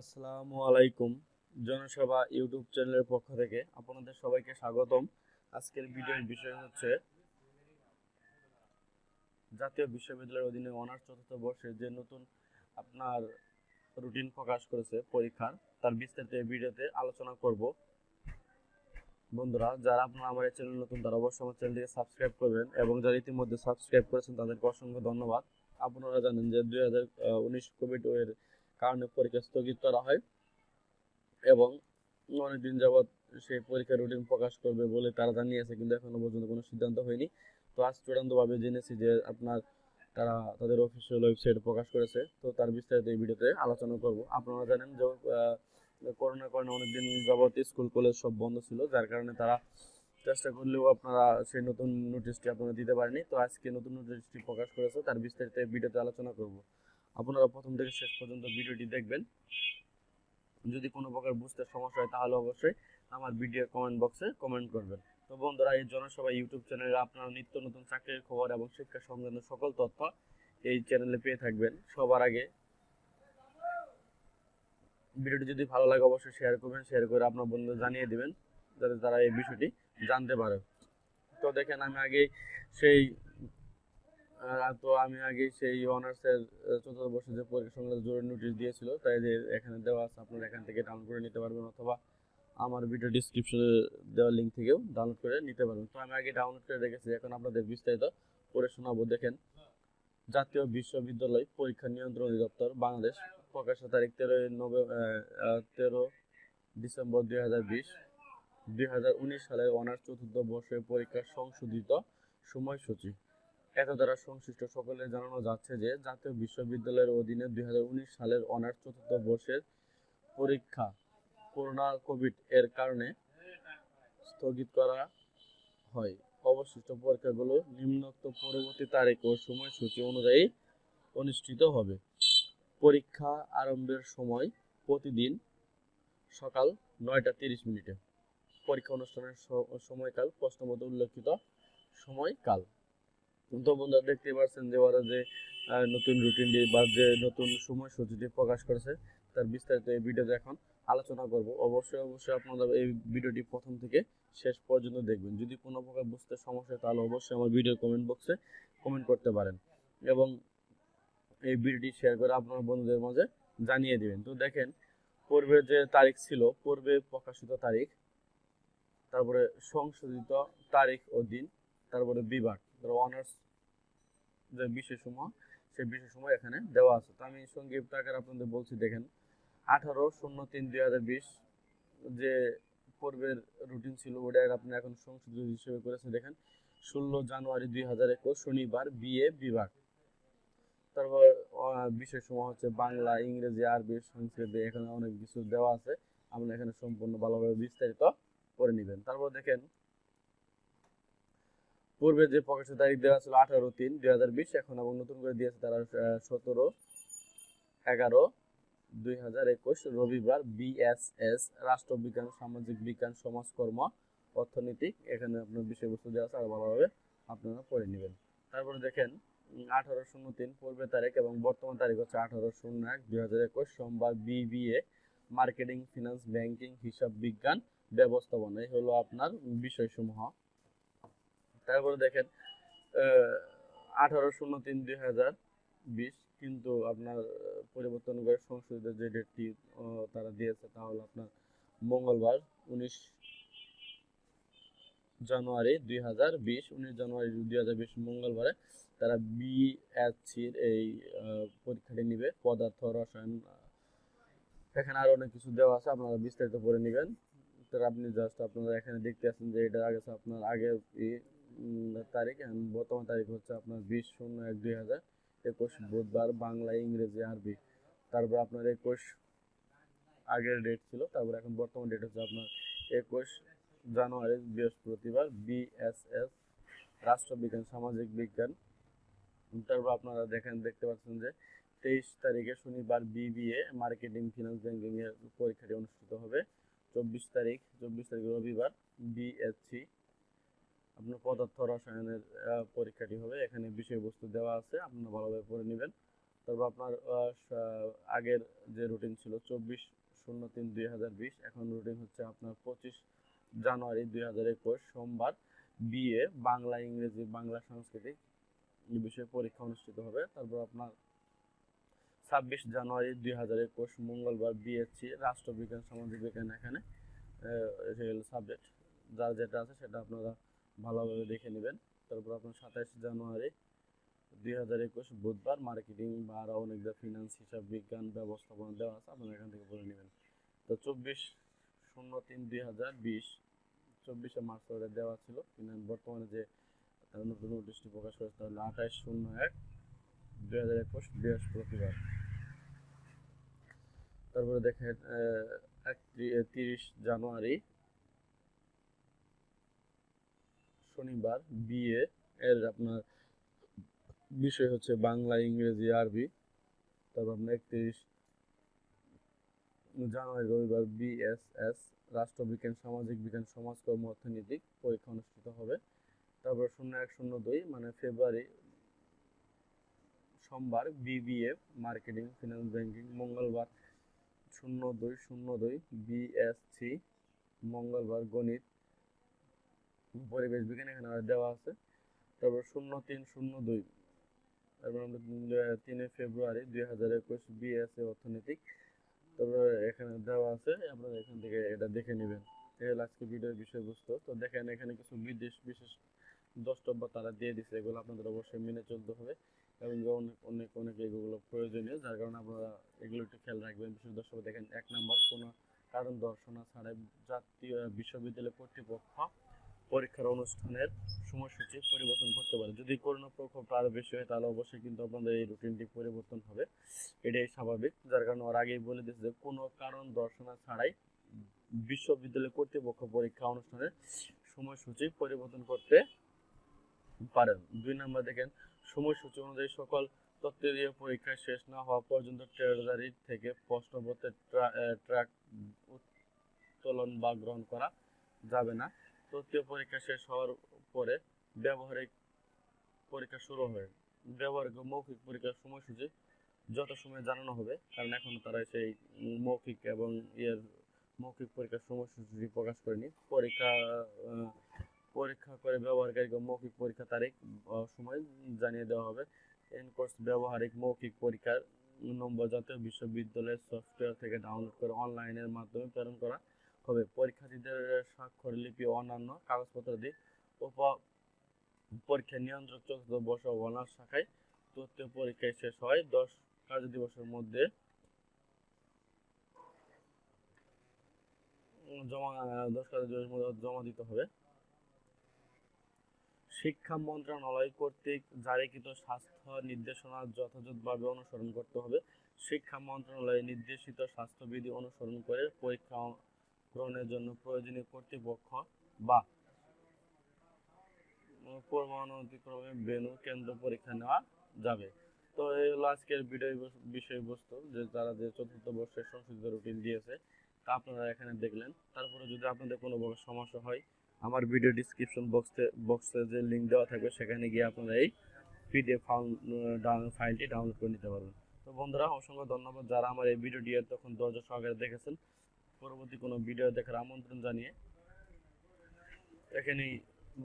আসসালামু আলাইকুম জনসভা ইউটিউব চ্যানেলের পক্ষ থেকে আপনাদের সবাইকে স্বাগতম। আজকের ভিডিওর বিষয় হচ্ছে জাতীয় বিশ্ববিদ্যালয়ের অধীনে অনার্স চতুর্থ বর্ষে যে নতুন আপনার রুটিন প্রকাশ করেছে পরীক্ষার, তার বিস্তারিত ভিডিওতে আলোচনা করব। বন্ধুরা, যারা আপনারা আমার এই চ্যানেল নতুন, তারা অবশ্যই আমার চ্যানেলটিকে সাবস্ক্রাইব করবেন এবং যারা ইতিমধ্যে সাবস্ক্রাইব করেছেন, তাদেরকে অসংখ্য ধন্যবাদ। আপনারা জানেন যে দুই হাজার উনিশ কোভিড এর কারণে পরীক্ষা স্থগিত করা হয় এবং অনেকদিন যাবৎ সেই পরীক্ষার রুটিন প্রকাশ করবে বলে তারা জানিয়েছে, কিন্তু এখনও পর্যন্ত কোনো সিদ্ধান্ত হয়নি। তো আজ চূড়ান্তভাবে জেনেছি যে আপনার তারা তাদের অফিসিয়াল ওয়েবসাইট প্রকাশ করেছে, তো তার বিস্তারিত এই ভিডিওতে আলোচনা করব। আপনারা জানেন যে করোনার কারণে অনেকদিন যাবৎ স্কুল কলেজ সব বন্ধ ছিল, যার কারণে তারা চেষ্টা করলেও আপনারা সেই নতুন নোটিশটি আপনারা দিতে পারেনি তো আজকে নতুন নোটিশটি প্রকাশ করেছে, তার বিস্তারিত এই ভিডিওতে আলোচনা করব। আপনারা প্রথম থেকে শেষ পর্যন্ত ভিডিওটি দেখবেন। যদি কোনো প্রকার বুঝতে সমস্যা হয়, তাহলে অবশ্যই আমার ভিডিও কমেন্ট বক্সে কমেন্ট করবেন। তো বন্ধুরা, এই জনসভা ইউটিউব চ্যানেলে আপনারা নিত্য নতুন চাকরির খবর এবং শিক্ষা সংক্রান্ত সকল তথ্য এই চ্যানেলে পেয়ে থাকবেন। সবার আগে ভিডিওটি যদি ভালো লাগে, অবশ্যই শেয়ার করবেন শেয়ার করে আপনার বন্ধুদের জানিয়ে দিবেন, যাতে তারা এই বিষয়টি জানতে পারে। তো দেখেন, আমি আগে সেই তো আমি আগে সেই অনার্সের চতুর্থ বর্ষে যে পরীক্ষা সংক্রান্ত জরুরি নোটিশ দিয়েছিল, তাই যে এখানে দেওয়া আছে, আপনারা এখান থেকে ডাউনলোড করে নিতে পারবেন অথবা আমার ভিডিও ডিসক্রিপশনে দেওয়া লিঙ্ক থেকেও ডাউনলোড করে নিতে পারবেন। তো আমি আগে ডাউনলোড করে রেখেছি, এখন আপনাদের বিস্তারিত পড়ে শোনাবো। দেখেন, জাতীয় বিশ্ববিদ্যালয় পরীক্ষা নিয়ন্ত্রণ অধিদপ্তর, বাংলাদেশ, প্রকাশের তারিখ তেরোই নভেম্বর তেরো ডিসেম্বর দুই হাজার বিশ, দুই হাজার উনিশ সালের অনার্স চতুর্থ বর্ষের পরীক্ষার সংশোধিত সময়সূচি। এত দ্বারা সংশ্লিষ্ট সকলে জানানো যাচ্ছে যে জাতীয় বিশ্ববিদ্যালয়ের অধীনে দুই হাজার উনিশ সালের অনার্স চতুর্থ বর্ষের পরীক্ষা করোনা কোভিড এর কারণে স্থগিত করা হয়। অবশিষ্ট পরীক্ষাগুলো নিম্নোক্ত পরবর্তী তারিখ ও সময়সূচি অনুযায়ী অনুষ্ঠিত হবে। পরীক্ষা আরম্ভের সময় প্রতিদিন সকাল নয়টা তিরিশ মিনিটে। পরীক্ষা অনুষ্ঠানের সময়কাল প্রশ্নমতো উল্লেখিত সময়কাল। তো বন্ধুরা দেখতে পাচ্ছেন যে ওরা যে নতুন রুটিনটি বা যে নতুন সময়সূচিটি প্রকাশ করেছে, তার বিস্তারিত এই ভিডিওতে এখন আলোচনা করব। অবশ্যই অবশ্যই আপনারা এই ভিডিওটি প্রথম থেকে শেষ পর্যন্ত দেখবেন। যদি কোনো প্রকার বুঝতে সমস্যা তাহলে অবশ্যই আমার ভিডিও কমেন্ট বক্সে কমেন্ট করতে পারেন এবং এই ভিডিওটি শেয়ার করে আপনার বন্ধুদের মাঝে জানিয়ে দিবেন। তো দেখেন পূর্বের যে তারিখ ছিল, পূর্বে প্রকাশিত তারিখ, তারপরে সংশোধিত তারিখ ও দিন, তারপরে বিভাগ। অনার্স যে বিষয়সমূহ সেই বিষয়সমূহ এখানে দেওয়া আছে। তো আমি সংক্ষিপ্ত আকারে আপনাদের বলছি দেখেন আঠারো শূন্য তিন দুই হাজার বিশ যে পূর্বের রুটিন ছিল ওটার আপনি এখন সংশোধিত হিসেবে করেছে দেখেন ষোলো জানুয়ারি দুই হাজার একুশ শনিবার বিএ বিভাগ। তারপর আহ, বিষয়সমূহ হচ্ছে বাংলা ইংরেজি আরবি সংস্কৃত এখানে অনেক কিছু দেওয়া আছে। আপনি এখানে সম্পূর্ণ ভালোভাবে বিস্তারিত করে নেবেন। তারপর দেখেন পূর্বে যে প্রকাশের তারিখ দেওয়া ছিল আঠারো তিন দুই হাজার বিশ, এখন এবং নতুন করে দিয়েছে তারা সতেরো, এগারো, দুই হাজার একুশ, রবিবার বিএসএস রাষ্ট্রবিজ্ঞান সামাজিক বিজ্ঞান, সমাজকর্ম, অর্থনীতি, এখানে আপনার বিষয়বস্তু দেওয়া আছে আরও ভালোভাবে আপনারা পড়ে নেবেন। তারপরে দেখেন আঠারো শূন্য তিন পূর্বের তারিখ এবং বর্তমান তারিখ হচ্ছে আঠারো শূন্য এক দুই হাজার একুশ, সোমবার বিবিএ মার্কেটিং, ফিনান্স, ব্যাংকিং, হিসাব বিজ্ঞান, ব্যবস্থাপনা, এই হলো আপনার বিষয়সমূহ। তারপরে দেখেন আঠারো শূন্য তিন দুই হাজার বিশ কিন্তু আপনার পরিবর্তন করে সংশোধিত যে ডেটটি তারা দিয়েছে তা হলো আপনার মঙ্গলবার উনিশ জানুয়ারি দুই হাজার বিশ উনিশ জানুয়ারি দুই হাজার বিশ মঙ্গলবারে তারা বিএসসির এই পরীক্ষাটি নিবে পদার্থ রসায়ন এখানে আরও অনেক কিছু দেওয়া আছে আপনারা বিস্তারিত পড়ে নেবেন। তো আপনি জাস্ট আপনারা এখানে দেখতে আছেন যে এটা আগে আপনার উম, তারিখ বর্তমান তারিখ হচ্ছে আপনার বিশ শূন্য এক দুই হাজার একুশ, বুধবার বাংলা, ইংরেজি, আরবি। তারপর আপনার একুশ আগের ডেট ছিল, তারপর এখন বর্তমান ডেট হচ্ছে আপনার একুশ জানুয়ারি, বৃহস্পতিবার বিএসএস রাষ্ট্রবিজ্ঞান, সামাজিক বিজ্ঞান। তারপর আপনারা দেখেন, দেখতে পাচ্ছেন যে তেইশ তারিখে শনিবার বিবিএ মার্কেটিং, ফিনান্স, ব্যাংকিং পরীক্ষাটি অনুষ্ঠিত হবে। চব্বিশ তারিখ চব্বিশ তারিখ রবিবার বিএসসি আপনার পদার্থ রসায়নের পরীক্ষাটি হবে। এখানে বিষয়বস্তু দেওয়া আছে, আপনারা ভালোভাবে পড়ে নেবেন। তারপর আপনার আগের যে রুটিন ছিল, চব্বিশ শূন্য তিন দুই হাজার বিশ, এখন রুটিন হচ্ছে আপনার পঁচিশ জানুয়ারি দুই হাজার একুশ, সোমবার। বিএ বাংলা, ইংরেজি, বাংলা, সাংস্কৃতিক বিষয়ে পরীক্ষা অনুষ্ঠিত হবে। তারপর আপনার ছাব্বিশ জানুয়ারি দুই হাজার একুশ, মঙ্গলবার বিএসসি রাষ্ট্রবিজ্ঞান, সামাজিক বিজ্ঞান এখানে সাবজেক্ট যার যেটা আছে সেটা আপনারা ভালোভাবে দেখে নেবেন। তারপর আপনার সাতাইশ জানুয়ারি দুই হাজার একুশ বুধবার মার্কেটিং বা আরও অনেক ফিনান্স হিসাব বিজ্ঞান ব্যবস্থাপনা দেওয়া আছে, আপনারা এখান থেকে পড়ে নেবেন। তো চব্বিশ শূন্য তিন দুই হাজার বিশ, চব্বিশে মার্চ ধরে দেওয়া ছিল। বর্তমানে যে নতুন নোটিশটি প্রকাশ করেছে তাহলে আঠাশ শূন্য এক দুই হাজার একুশ বৃহস্পতিবার। তারপরে দেখেন তিরিশ জানুয়ারি শনিবার বিএ এর আপনার বিষয় হচ্ছে বাংলা, ইংরেজি, আরবি, তারপর আপনার একত্রিশ জানুয়ারি, রবিবার, বিএসএস রাষ্ট্রবিজ্ঞান সামাজিক বিজ্ঞান, সমাজকর্ম অর্থনৈতিক পরীক্ষা অনুষ্ঠিত হবে। তারপর শূন্য এক, শূন্য দুই মানে ফেব্রুয়ারি সোমবার বিবিএ মার্কেটিং, ফিনান্স, ব্যাংকিং, মঙ্গলবার, শূন্য দুই শূন্য দুই, বিএসসি, মঙ্গলবার, গণিত পরিবেশ বিজ্ঞান এখানে দেওয়া আছে। তারপর শূন্য তিন, শূন্য দুই। তারপর আমরা তিনে ফেব্রুয়ারি দুই হাজার একুশ বিএসএ অর্থনৈতিক। তারপর এখানে দেওয়া আছে, আপনারা এখান থেকে এটা দেখে নেবেন। এই হলো আজকে ভিডিওর বিষয়বস্তু। তো দেখেন, এখানে কিছু বিদেশ বিশেষ দ্রষ্টব্য তারা দিয়ে দিছে, এগুলো আপনাদের অবশ্যই মেনে চলতে হবে। এবং অনেক অনেক অনেক এগুলো প্রয়োজনীয়, যার কারণে আপনারা এগুলো একটু খেয়াল রাখবেন। বিশেষ দ্রষ্টব্য দেখেন, এক নম্বর, কোনো কারণ দর্শনা ছাড়াই জাতীয় বিশ্ববিদ্যালয় কর্তৃপক্ষ পরীক্ষার অনুষ্ঠানের সময়সূচি পরিবর্তন করতে পারে। যদি করোনা প্রকোপ আরও বেশি হয়, তাহলে অবশ্যই কিন্তু আপনাদের এই রুটিনটি পরিবর্তন হবে। এটাই স্বাভাবিক। যার কারণে ওর আগেই বলে দিয়েছে যে, কোনো কারণ দর্শনা ছাড়াই বিশ্ববিদ্যালয় কর্তৃপক্ষ পরীক্ষা অনুষ্ঠানের সময়সূচি পরিবর্তন করতে পারেন। দুই নম্বর দেখেন, সময়সূচি অনুযায়ী সকল তত্ত্বীয় পরীক্ষা শেষ না হওয়া পর্যন্ত ট্রেজারি থেকে প্রশ্নপত্রের ট্র্যাক উত্তোলন বা গ্রহণ করা যাবে না। তৃতীয় পরীক্ষা শেষ হওয়ার পরে ব্যবহারিক পরীক্ষা শুরু হয় ব্যবহারিক মৌখিক পরীক্ষার সময়সূচি যত সময় জানানো হবে, কারণ এখন তারা সেই মৌখিক এবং ইয়ের মৌখিক পরীক্ষার সময়সূচি প্রকাশ করেনি। পরীক্ষা পরীক্ষা করে ব্যবহারকারীকে মৌখিক পরীক্ষা তারিখ সময় জানিয়ে দেওয়া হবে। এন কোর্স ব্যবহারিক মৌখিক পরীক্ষার নম্বর জাতীয় বিশ্ববিদ্যালয়ের সফটওয়্যার থেকে ডাউনলোড করে অনলাইনের মাধ্যমে প্রেরণ করা। হবে পরীক্ষার্থীদের স্বাক্ষর, লিপি অন্যান্য কাগজপত্র দিয়ে উপ পরীক্ষা নিয়ন্ত্রক চতুর্থ বর্ষ অনার্স শাখায় তথ্য পরীক্ষায় শেষ হয়। দশ কার্য দিবসের মধ্যে জমা, দশ কার্য দিবসের মধ্যে জমা দিতে হবে। শিক্ষা মন্ত্রণালয় কর্তৃক জারিকৃত স্বাস্থ্য নির্দেশনা যথাযথভাবে অনুসরণ করতে হবে। শিক্ষা মন্ত্রণালয় নির্দেশিত স্বাস্থ্যবিধি অনুসরণ করে পরীক্ষা গ্রহণের জন্য প্রয়োজনীয় কর্তৃপক্ষ বা পরমাণুক্রমে বেনু কেন্দ্র পরীক্ষা নেওয়া যাবে। তো এই হলো আজকের ভিডিও বিষয়বস্তু যে তারা যে চতুর্থ বর্ষের সংশোধিত রুটিন দিয়েছে, তা আপনারা এখানে দেখলেন। তারপরে যদি আপনাদের কোনো বড় সমস্যা হয়, আমার ভিডিও ডিসক্রিপশন বক্সে বক্সে যে লিঙ্ক দেওয়া থাকবে, সেখানে গিয়ে আপনারা এই পিডিএফ ফাইলটি ডাউনলোড করে নিতে পারবেন। তো বন্ধুরা, অসংখ্য ধন্যবাদ যারা আমার এই ভিডিওটি তখন ধৈর্য সহকারে দেখেছেন। পরবর্তী কোনো ভিডিও দেখার আমন্ত্রণ জানিয়ে এখানেই